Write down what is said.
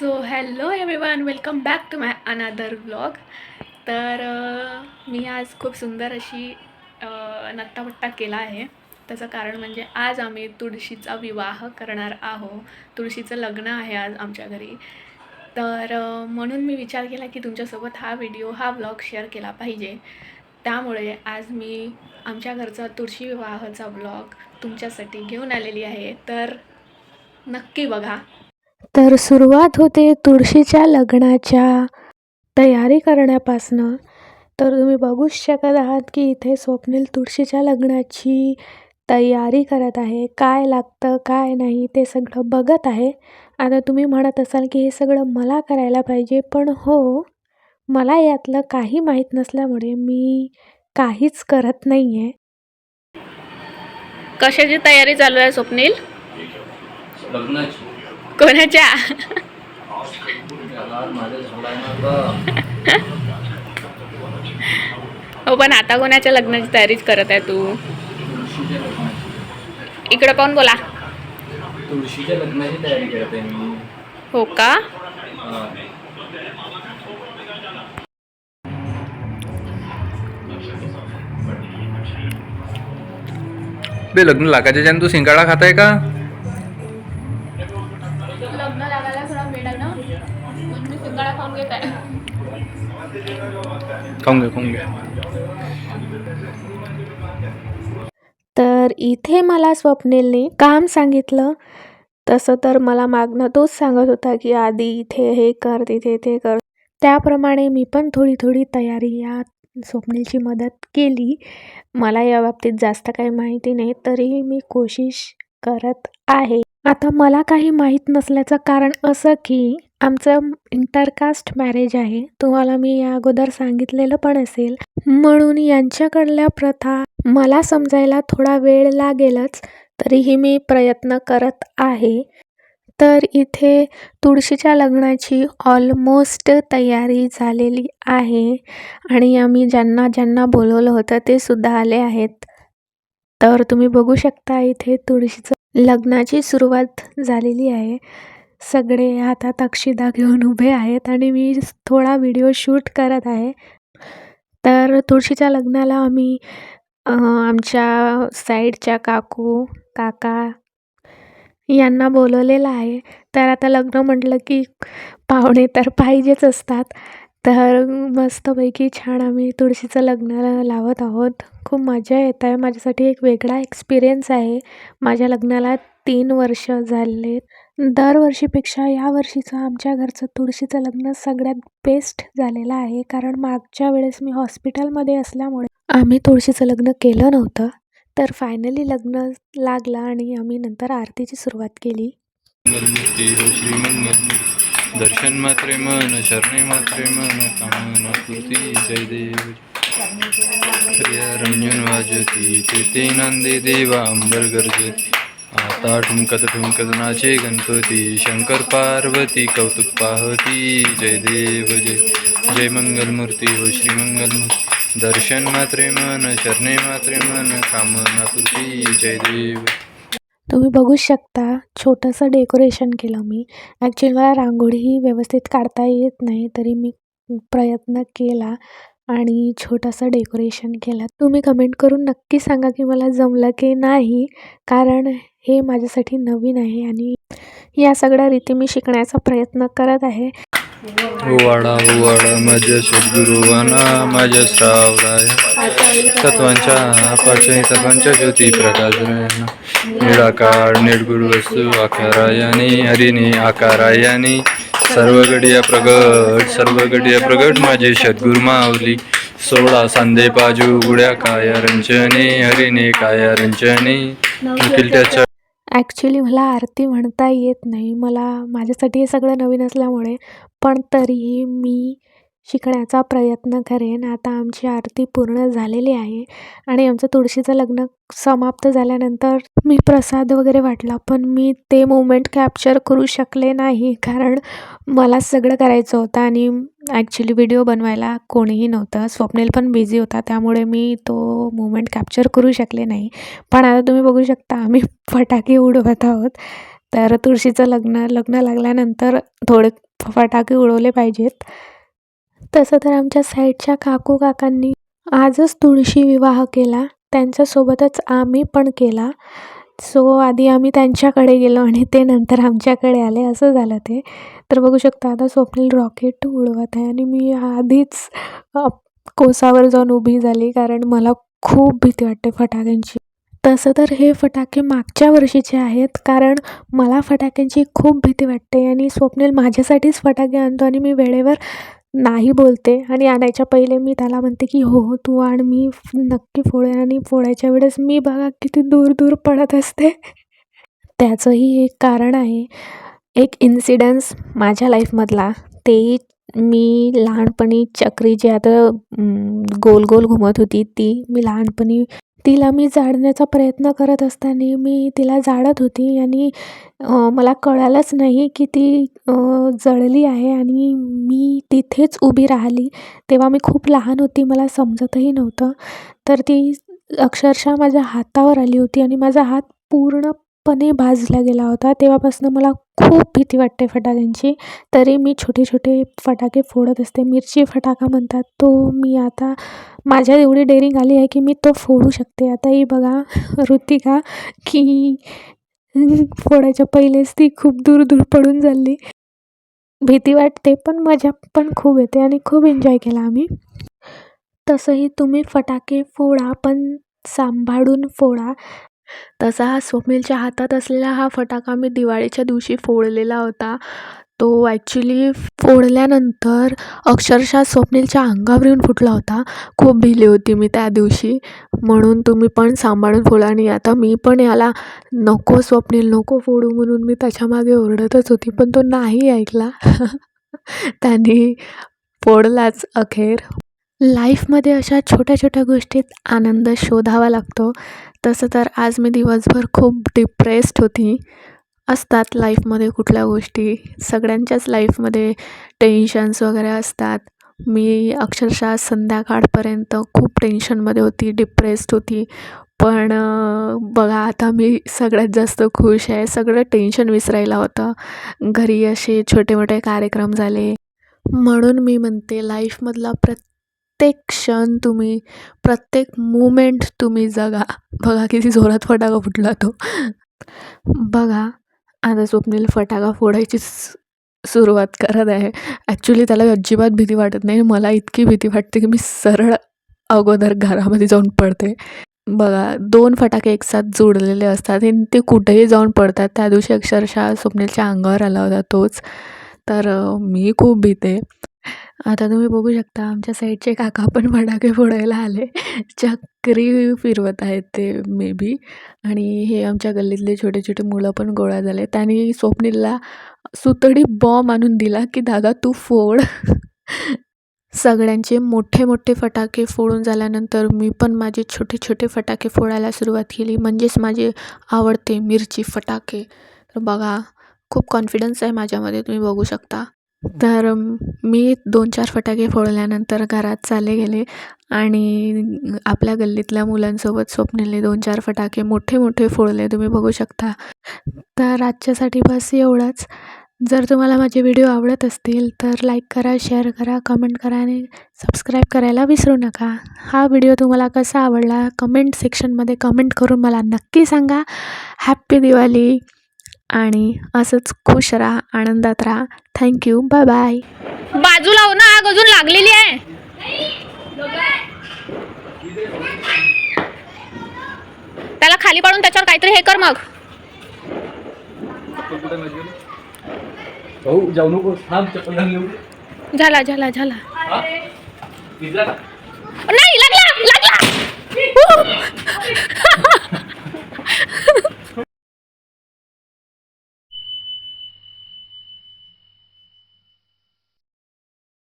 So hello everyone welcome back to my another blog तर मी आज खूप सुंदर अशी अं, नट्टापट्टा केला आहे. त्याचं कारण म्हणजे आज आम्ही तुळशीचा विवाह करणार आहो. तुळशीचं लग्न आहे आज आमच्या घरी. तर म्हणून मी विचार केला की तुमच्यासोबत हा व्हिडिओ हा ब्लॉग शेअर केला पाहिजे. त्यामुळे आज मी आमच्या घरचा तुळशी विवाहाचा ब्लॉग तुमच्यासाठी घेऊन आलेली आहे. तर नक्की बघा. तर सुरुवात होते तुळशीच्या लग्नाच्या. तयारी करण्यापासनं. तर तुम्ही बघूच शकत आहात की इथे स्वप्नील तुळशीच्या लग्नाची तयारी करत आहे. काय लागतं काय नाही ते सगळं बघत आहे. आता तुम्ही म्हणत असाल की हे सगळं मला करायला पाहिजे पण हो मला यातलं काही माहीत नसल्यामुळे मी काहीच करत नाही आहे कशाची तयारी चालू आहे स्वप्नील? लग्नाची. कोणाच्या? हो पण आता कोणाच्या लग्नाची तयारीच करत आहे तू? इकडं पाहून बोला. तुळशीच्या लग्नाची तयारी करत आहे मी. हो का. बे लग्न लागायच्या ज्यानं तू शिंगाडा खाताय का? लग्न लागायला थोडा वेळ आहे ना म्हणून मी सिंगाडा खाऊन घेत आहे. खाऊन घे खाऊन घे. तर इथे मला स्वप्नीलने काम सांगितलं. तसं तर मला मागणं तोच सांगत होता की आधी इथे हे कर तिथे ते कर. त्याप्रमाणे मी पण थोडी थोडी तयारी या स्वप्नीलची मदत केली. मला या बाबतीत जास्त काही माहिती नाही तरीही मी कोशिश करत आहे. आता मला काही माहीत नसल्याचं कारण असं की आमचं इंटरकास्ट मॅरेज आहे. तुम्हाला मी या अगोदर सांगितलेलं पण असेल. म्हणून यांच्याकडल्या प्रथा मला समजायला थोडा वेळ लागेलच तरीही मी प्रयत्न करत आहे. तर इथे तुळशीच्या लग्नाची ऑलमोस्ट तयारी झालेली आहे. आणि आम्ही ज्यांना ज्यांना बोलवलं होतं ते सुद्धा आले आहेत. तर तुम्ही बघू शकता इथे तुळशीचं लग्नाची सुरुवात झालेली आहे. सगळे हातात अक्षिदा घेऊन उभे आहेत आणि मी थोडा व्हिडिओ शूट करत आहे. तर तुळशीच्या लग्नाला आम्ही आमच्या साईडच्या काकू काका यांना बोलवलेलं आहे. तर आता लग्न म्हटलं की पाहुणे तर पाहिजेच असतात. तर मस्तपैकी छान आम्ही तुळशीचं लग्नाला लावत आहोत. खूप मजा येत आहे. माझ्यासाठी एक वेगळा एक्सपिरियन्स आहे. माझ्या लग्नाला तीन वर्ष झाले. दरवर्षीपेक्षा या वर्षीचं आमच्या घरचं तुळशीचं लग्न सगळ्यात बेस्ट झालेलं आहे. कारण मागच्या वेळेस मी हॉस्पिटलमध्ये असल्यामुळे आम्ही तुळशीचं लग्न केलं नव्हतं. तर फायनली लग्न लागलं आणि आम्ही नंतर आरतीची सुरुवात केली. दर्शन मात्रे मन शरणे मात्रे मन कामना कृती जय देव। प्रिया रंजन वाजती तेथे नंदी देवा अंबर गरजती। आता ठुमकत ठुमकत नाचे गणपती शंकर पार्वती कौतुक पाहती। जय देव जय जय मंगलमूर्ती हो श्रीमंगलमूर्ती दर्शन मात्रे मन शरणे मात्रे मन कामना कृती जय देव। तुम्ही बघू शकता छोटंसं डेकोरेशन केलं मी. ॲक्च्युली मला रांगोळी व्यवस्थित काढता येत नाही तरी मी प्रयत्न केला आणि छोटंसं डेकोरेशन केलं. तुम्ही कमेंट करून नक्की सांगा की मला जमलं की नाही कारण हे माझ्यासाठी नवीन आहे आणि या सगळ्या रीती मी शिकण्याचा प्रयत्न करत आहे. ओवाडा उवाडा माझ्या सद्गुरुवाना माझ्या श्रावराय तत्वांच्या पाचही तत्वांच्या ज्योती प्रकाश निराकार निर्गुण वस्तू आकारायाने हरिने आकारायाने. सर्व गडिया प्रगट सर्व गडिया प्रगट माझे सद्गुरु माऊली. सोळा सांदे पाजू गुड्या काया रंजने हरिने काया रंजने. निखिल त्याच्या ॲक्च्युली मला आरती म्हणता येत नाही. मला माझ्यासाठी हे सगळं नवीन असल्यामुळे. पण तरीही मी शिकण्याचा प्रयत्न करेन. आता आमची आरती पूर्ण झालेली आहे. आणि आमचं तुळशीचं लग्न समाप्त झाल्यानंतर मी प्रसाद वगैरे वाटला. पण मी ते मुमेंट कॅप्चर करू शकले नाही. कारण मला सगळं करायचं होतं. आणि ॲक्च्युली व्हिडिओ बनवायला कोणीही नव्हतं. स्वप्नील पण बिझी होता त्यामुळे मी तो मुमेंट कॅप्चर करू शकले नाही. पण आता तुम्ही बघू शकता आम्ही फटाके उडवत आहोत. तर तुळशीचं लग्न लग्न लागल्यानंतर थोडे फटाके उडवले पाहिजेत. तसं तर आमच्या साईडच्या काकू काकांनी आजच तुळशी विवाह केला. त्यांच्यासोबतच आम्ही पण केला. सो आधी आम्ही त्यांच्याकडे गेलो आणि ते नंतर आमच्याकडे आले. असं झालं ते. तर बघू शकता आता स्वप्नील रॉकेट उडवत आहे आणि मी आधीच कोसावर जाऊन उभी झाली कारण मला खूप भीती वाटते फटाक्यांची. तसं तर हे फटाके मागच्या वर्षीचे आहेत कारण मला फटाक्यांची खूप भीती वाटते आणि स्वप्नील माझ्यासाठीच फटाके आणतो आणि मी वेळेवर नाही बोलते आणि आणायच्या पहिले मी त्याला म्हणते की हो हो तू आण मी नक्की फोडेन आणि फोडायच्या वेळेस मी बघा किती दूर दूर पडत असते. त्याचंही एक कारण आहे. एक इन्सिडन्स माझ्या लाईफमधला तेही मी लहानपणी चक्री जी आता गोल गोल घुमत होती ती मी लहानपणी तिला मी जाळण्याचा प्रयत्न करत असताना मी तिला जाळत होती आणि मला कळालंच नाही की ती जळली आहे आणि मी तिथेच उभी राहिली. तेव्हा मी खूप लहान होती मला समजतही नव्हतं. तर ती अक्षरशः माझ्या हातावर आली होती आणि माझा हात पूर्ण पूर्णपणे भाजला गेला होता तेव्हापासून मला खूप भीती वाटते फटाक्यांची. तरी मी छोटे छोटे फटाके फोडत असते. मिरची फटाका म्हणतात तो मी आता माझ्या एवढी डेअरिंग आली आहे की मी तो फोडू शकते. आता ही बघा ऋतिका की फोडायच्या पहिलेच ती खूप दूर दूर पडून चालली. भीती वाटते पण मजा पण खूप येते आणि खूप एन्जॉय केला आम्ही. तसंही तुम्ही फटाके फोडा पण सांभाळून फोडा. तसा हा स्वप्नीलच्या हातात असलेला हा फटाका मी दिवाळीच्या दिवशी फोडलेला होता. तो ॲक्च्युली फोडल्यानंतर अक्षरशः स्वप्नीलच्या अंगावर येऊन फुटला होता. खूप भिली होती मी त्या दिवशी. म्हणून तुम्ही पण सांभाळून फोडा आणि आता मी पण याला नको स्वप्नील नको फोडू म्हणून मी त्याच्यामागे ओरडतच होती. पण तो नाही ऐकला. त्याने फोडलाच अखेर. लाईफमध्ये अशा छोट्या छोट्या गोष्टीत आनंद शोधावा लागतो. तसं तर आज मी दिवसभर खूप डिप्रेस्ड होती. असतात लाईफमध्ये कुठल्या गोष्टी सगळ्यांच्याच लाईफमध्ये टेन्शन्स वगैरे असतात. मी अक्षरशः संध्याकाळपर्यंत खूप टेन्शनमध्ये होती डिप्रेस्ड होती. पण बघा आता मी सगळ्यात जास्त खुश आहे. सगळं टेन्शन विसरायला होतं. घरी असे छोटे मोठे कार्यक्रम झाले. म्हणून मी म्हणते लाईफमधला प्रत्येक प्रत्येक क्षण तुम्ही प्रत्येक मुमेंट तुम्ही जगा. बघा किती जोरात फटाका फुटला तो. बघा आता स्वप्नील फटाका फोडायची सुरुवात करत आहे. ॲक्च्युली त्याला अजिबात भीती वाटत नाही. मला इतकी भीती वाटते की मी सरळ अगोदर घरामध्ये जाऊन पडते. बघा दोन फटाके एकसाथ जोडलेले असतात आणि ते कुठेही जाऊन पडतात. त्या दिवशी अक्षरशः स्वप्नीलच्या अंगावर आला होता तोच. तर मी खूप भीते. आता तुम्ही बघू शकता आमच्या साईडचे काका पण फटाके फोडायला आले. चक्री फिरवत आहेत ते मे बी. आणि हे आमच्या गल्लीतले छोटे छोटे मुलं पण गोळा झाले. त्यांनी स्वप्नीलला सुतडी बॉम्ब आणून दिला की दादा तू फोड. सगळ्यांचे मोठे मोठे फटाके फोडून झाल्यानंतर मी पण माझे छोटे छोटे फटाके फोडायला सुरुवात केली. म्हणजेच माझे आवडते मिरची फटाके. तर बघा खूप कॉन्फिडन्स आहे माझ्यामध्ये तुम्ही बघू शकता. तर मी दोन चार फटाके फोडल्यानंतर घरात चालले गेले आणि आपल्या गल्लीतल्या मुलांसोबत स्वप्नीलने दोन चार फटाके मोठे मोठे फोडले. तुम्ही बघू शकता. तर आजच्यासाठी बस एवढंच. जर तुम्हाला माझे व्हिडिओ आवडत असतील तर लाईक करा शेअर करा कमेंट करा आणि सबस्क्राईब करायला विसरू नका. हा व्हिडिओ तुम्हाला कसा आवडला कमेंट सेक्शनमध्ये कमेंट करून मला नक्की सांगा. हॅप्पी दिवाळी! आणि असंच खुश राहा आनंदात राहा. थँक्यू बाय बाय बाजू लाव ना आग अजून लागलेली आहे. त्याला खाली पाडून त्याच्यावर काहीतरी हे कर मग. भाऊ जाऊ नको. थांब चप्पल घालून येऊ. दे. झाला झाला झाला. हा? नाही लागला लागला.